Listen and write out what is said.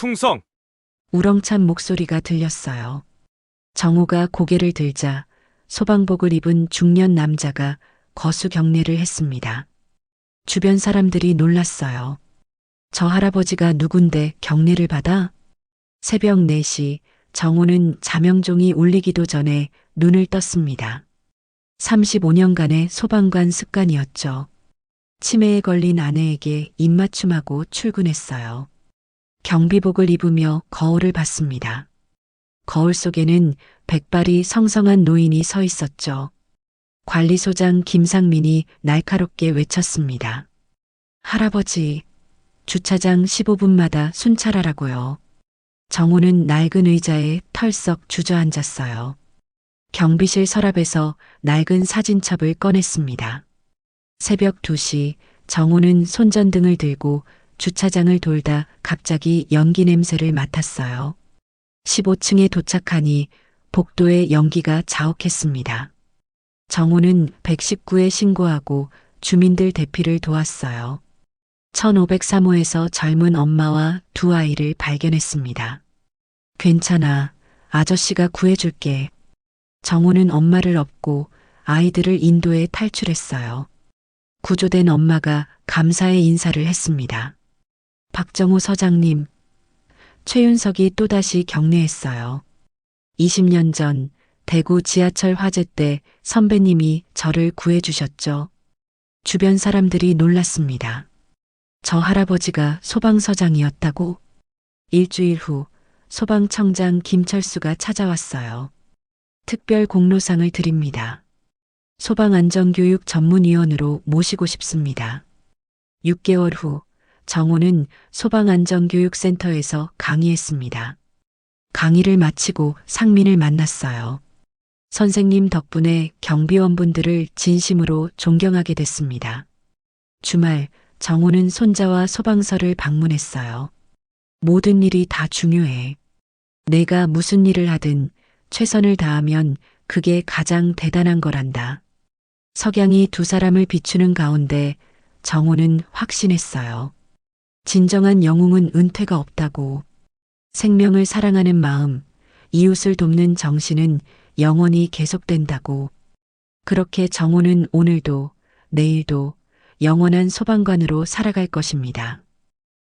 충성! 우렁찬 목소리가 들렸어요. 정호가 고개를 들자 소방복을 입은 중년 남자가 거수 경례를 했습니다. 주변 사람들이 놀랐어요. 저 할아버지가 누군데 경례를 받아? 새벽 4시 정호는 자명종이 울리기도 전에 눈을 떴습니다. 35년간의 소방관 습관이었죠. 치매에 걸린 아내에게 입맞춤하고 출근했어요. 경비복을 입으며 거울을 봤습니다. 거울 속에는 백발이 성성한 노인이 서 있었죠. 관리소장 김상민이 날카롭게 외쳤습니다. 할아버지, 주차장 15분마다 순찰하라고요. 정호는 낡은 의자에 털썩 주저앉았어요. 경비실 서랍에서 낡은 사진첩을 꺼냈습니다. 새벽 2시 정호는 손전등을 들고 주차장을 돌다 갑자기 연기 냄새를 맡았어요. 15층에 도착하니 복도에 연기가 자욱했습니다. 정호는 119에 신고하고 주민들 대피를 도왔어요. 1503호에서 젊은 엄마와 두 아이를 발견했습니다. 괜찮아. 아저씨가 구해줄게. 정호는 엄마를 업고 아이들을 인도해 탈출했어요. 구조된 엄마가 감사의 인사를 했습니다. 박정호 서장님, 최윤석이 또다시 경례했어요. 20년 전 대구 지하철 화재 때 선배님이 저를 구해주셨죠. 주변 사람들이 놀랐습니다. 저 할아버지가 소방서장이었다고? 일주일 후 소방청장 김철수가 찾아왔어요. 특별 공로상을 드립니다. 소방안전교육 전문위원으로 모시고 싶습니다. 6개월 후 정호는 소방안전교육센터에서 강의했습니다. 강의를 마치고 상민을 만났어요. 선생님 덕분에 경비원분들을 진심으로 존경하게 됐습니다. 주말 정호는 손자와 소방서를 방문했어요. 모든 일이 다 중요해. 내가 무슨 일을 하든 최선을 다하면 그게 가장 대단한 거란다. 석양이 두 사람을 비추는 가운데 정호는 확신했어요. 진정한 영웅은 은퇴가 없다고. 생명을 사랑하는 마음, 이웃을 돕는 정신은 영원히 계속된다고. 그렇게 정호는 오늘도, 내일도 영원한 소방관으로 살아갈 것입니다.